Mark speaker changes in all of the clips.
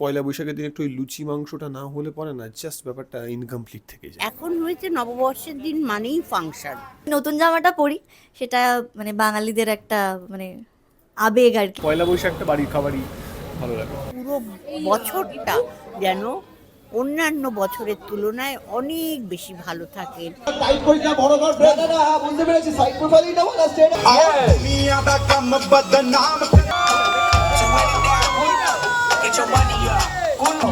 Speaker 1: পয়লা বৈশাখের দিন একটু ওই লুচি মাংসটা না হলে পরে না জাস্ট ব্যাপারটা ইনকমপ্লিট থেকে যায়।
Speaker 2: এখন হয়েছে নববর্ষের দিন মানেই ফাংশন
Speaker 3: নতুন জামাটা পরি সেটা মানে বাঙালিদের একটা মানে আবেগ আর কি।
Speaker 4: পয়লা বৈশাখটা বাড়ির খাবারই ভালো লাগে।
Speaker 2: পুরো বছরটা যেন অন্যান্য বছরের তুলনায় অনেক বেশি ভালো থাকে।
Speaker 5: get your money up. Uno.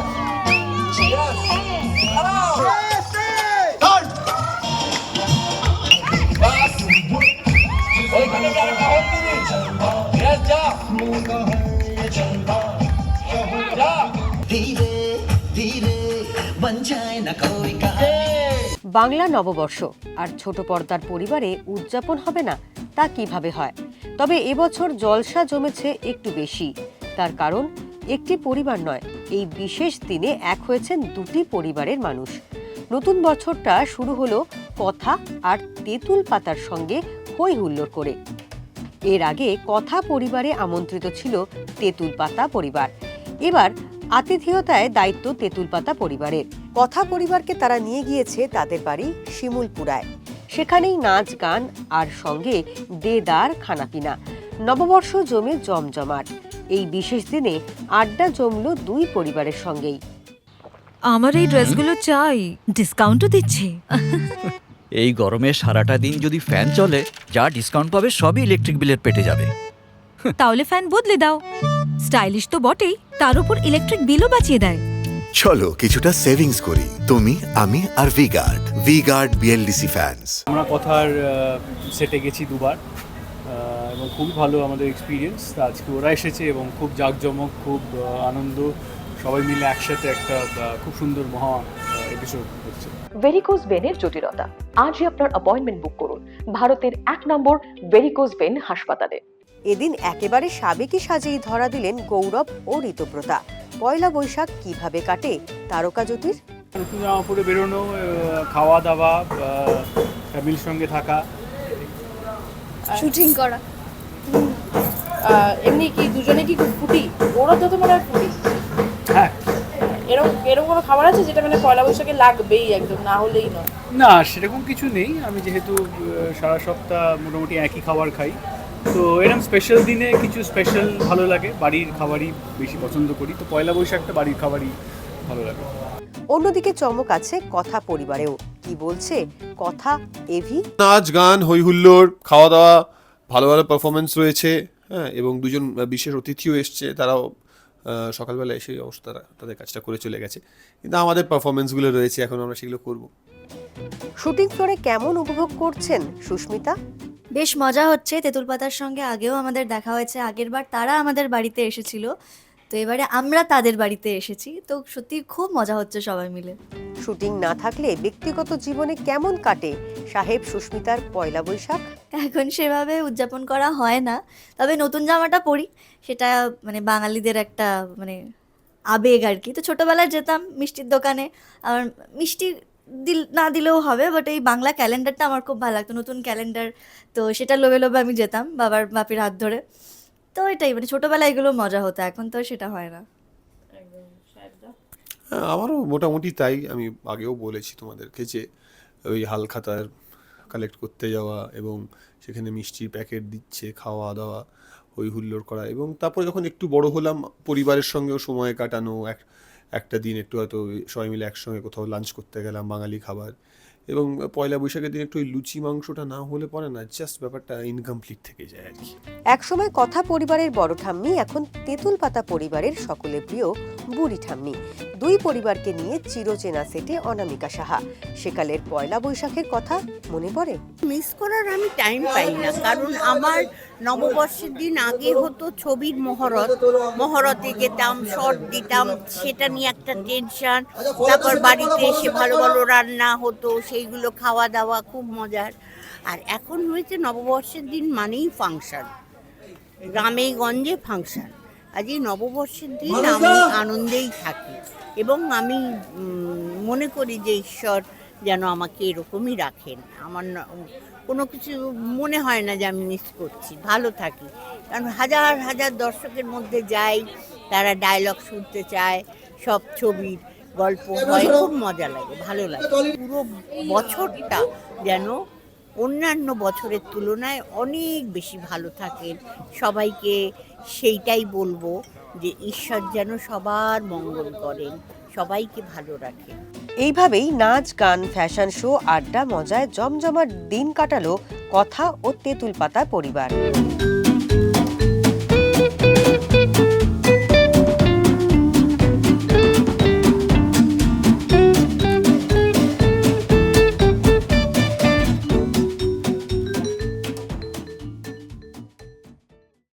Speaker 5: ধীরে ধীরে বাংলা
Speaker 6: নববর্ষ আর ছোট পর্দার পরিবারে উদযাপন হবে না, তা কীভাবে হয় তবে এবছর জলসা জমেছে একটু বেশি তার কারণ একটি পরিবার নয়, এই বিশেষ দিনে এক হয়েছেন দুটি পরিবারের মানুষ। নতুন বছরটা শুরু হলো কথা আর তেঁতুল পাতার সঙ্গে হই হুল্লোড় করে। এর আগে কথা পরিবারে আমন্ত্রিত ছিল তেঁতুল পাতা পরিবার। এবার আতিথেয়তায় দায়িত্ব তেঁতুল পাতা পরিবারের। কথা পরিবারকে তারা নিয়ে গিয়েছে তাদের বাড়ি শিমুলপুরায়। সেখানেই নাচ, গান আর সঙ্গে দেদার খানাপিনা। নববর্ষ জমে জমজমাট। এই বিশেষ দিনে আড্ডা জমল দুই পরিবারের সঙ্গেই।
Speaker 7: আমার এই ড্রেসগুলো চাই ডিসকাউন্টও দিচ্ছে।
Speaker 8: এই গরমে সারাটা দিন যদি ফ্যান চলে যা ডিসকাউন্ট পাবে সবই ইলেকট্রিক বিলের পেটে যাবে।
Speaker 7: তাহলে ফ্যান বদলে দাও। স্টাইলিশ তো বটেই তার উপর ইলেকট্রিক বিলও বাঁচিয়ে দেয়।
Speaker 9: চলো কিছুটা সেভিংস করি তুমি আমি আর V Guard V Guard BLDC fans
Speaker 4: আমরা কথার সেটে গেছি দুবার। এবং খুবই ভালো আমাদের এক্সপিরিয়েন্স আজকে ওরা এসেছে এবং খুব জাঁকজমক খুব আনন্দ। সবাই মিলে একসাথে একটা খুব সুন্দর মহা এপিসোড হচ্ছে।
Speaker 6: ভেরিকোজ ভেনের জটিলতা। আজই আপনার অ্যাপয়েন্টমেন্ট বুক করুন। ভারতের এক নম্বর ভেরিকোজ ভেন হাসপাতালে। এদিন একেবারে সাবেকি সাজেই ধরা দিলেন গৌরব ও ঋতব্রতা। পয়লা বৈশাখ কীভাবে কাটে তারকা জ্যোতির?
Speaker 4: নতুন জামা পরে বেরোনো খাওয়া দাওয়া ফ্যামিলির সঙ্গে থাকা।
Speaker 3: শুটিং করা।
Speaker 10: এমনি কি দুজনে কি ফুটি? ওরা তো তো মনে হয় ফুটি।
Speaker 4: হ্যাঁ।
Speaker 10: এরকম এরকম কোনো খাবার আছে যেটা মানে পয়লা বৈশাখে লাগবেই একদম না হলেই নয়?
Speaker 4: না সেরকম কিছু নেই। আমি যেহেতু সারা সপ্তাহ মোটামুটি একই খাবার খাই। তো এরকম স্পেশাল দিনে কিছু স্পেশাল ভালো লাগে। বাড়ির খাবারই বেশি পছন্দ করি। তো পয়লা বৈশাখটা বাড়ির খাবারই ভালো লাগে।
Speaker 6: অন্যদিকে চমক আছে কথা পরিবারেও। কি বলছে? কথা এভি?
Speaker 1: নাচ গান হই হুল্লোড় খাওয়া দাওয়া ভালো ভালো পারফরমেন্স রয়েছে। হ্যাঁ এবং দুজন বিশেষ অতিথিও এসছে তারাও আহ, সকালবেলা এসে অবশ্য তারা তাদের কাজটা করে চলে গেছে। কিন্তু আমাদের পারফরমেন্সগুলো রয়েছে এখন আমরা সেগুলো করব।
Speaker 6: শুটিং ফ্লোরে কেমন উপভোগ করছেন সুস্মিতা?
Speaker 3: বেশ মজা হচ্ছে। তেঁতুল পাতার সঙ্গে আগেও আমাদের দেখা হয়েছে। আগের বার তারা আমাদের বাড়িতে এসেছিল। তো এবারে আমরা তাদের বাড়িতে এসেছি। তো সত্যি খুব মজা হচ্ছে সবাই মিলে।
Speaker 6: শুটিং না থাকলে ব্যক্তিগত জীবনে কেমন কাটে? সাহেব সুস্মিতার পয়লা বৈশাখ?
Speaker 3: এখন সেভাবে উদযাপন করা হয় না। তবে নতুন জামাটা পরি। সেটা মানে বাঙালিদের একটা মানে আবেগ আর কি। তো ছোটোবেলায় যেতাম মিষ্টির দোকানে। আর মিষ্টি দিল না দিলেও হবে বাট এই বাংলা ক্যালেন্ডারটা আমার খুব ভালো লাগতো। নতুন ক্যালেন্ডার তো সেটা লোভে লোভে আমি যেতাম বাবার বাপির হাত ধরে। তো এটাই মানে ছোটোবেলায় এগুলো মজা হতো এখন তো সেটা হয় না।
Speaker 1: হ্যাঁ, আমারও মোটামুটি তাই আমি আগেও বলেছি তোমাদেরকে যে ওই হালখাতার কালেক্ট করতে যাওয়া এবং সেখানে মিষ্টির প্যাকেট দিচ্ছে খাওয়া দাওয়া হই হুল্লোড় করা এবং তারপরে যখন একটু বড় হলাম পরিবারের সঙ্গেও সময় কাটানো এক একটা দিন একটু হয়তো সবাই মিলে একসঙ্গে কোথাও লাঞ্চ করতে গেলাম বাঙালি খাবার এবং পয়লা বৈশাখের দিন একটু ওই লুচি মাংসটা না হলে পরে না জাস্ট ব্যাপারটা ইনকমপ্লিট থেকে যায় আর কি।
Speaker 6: একসময় কথা পরিবারের বড় ঠাম্মি, এখন তেঁতুল পাতা পরিবারের সকলে প্রিয় বুড়ি ঠাম্মি। দুই পরিবারকে নিয়ে চিরচেনা সেটে অনামিকা সাহা। সেকালের পয়লা বৈশাখের কথা মনে পড়ে?
Speaker 2: মিস করার আমি টাইম পাই না, কারণ আমার নববর্ষের দিন আগে হতো ছবির মহরত। মহরতে যেতাম শর্ট দিতাম, সেটা নিয়ে একটা টেনশন তারপর বাড়িতে এসে ভালো ভালো রান্না হতো, সেইগুলো খাওয়া দাওয়া খুব মজার। আর এখন হয়েছে নববর্ষের দিন মানেই ফাংশন গ্রামে গঞ্জে ফাংশন। আজ এই নববর্ষের দিন আমি আনন্দেই থাকি এবং আমি মনে করি যে ঈশ্বর যেন আমাকে এরকমই রাখেন। আমার কোনো কিছু মনে হয় না যে আমি মিস করছি ভালো থাকি। কারণ হাজার হাজার দর্শকের মধ্যে যাই তারা ডায়লগ শুনতে চায় সব ছবির গল্প হয় খুব মজা লাগে ভালো লাগে। পুরো বছরটা যেন অন্যান্য বছরের তুলনায় অনেক বেশি ভালো থাকেন। সবাইকে সেইটাই বলব যে ঈশ্বর যেন সবার মঙ্গল করেন, সবাইকে ভালো রাখেন।
Speaker 6: এইভাবেই নাচ, গান, ফ্যাশন শো, আড্ডা, মজায় জমজমাট দিন কাটালো কথা ও তেঁতুল পাতা পরিবার।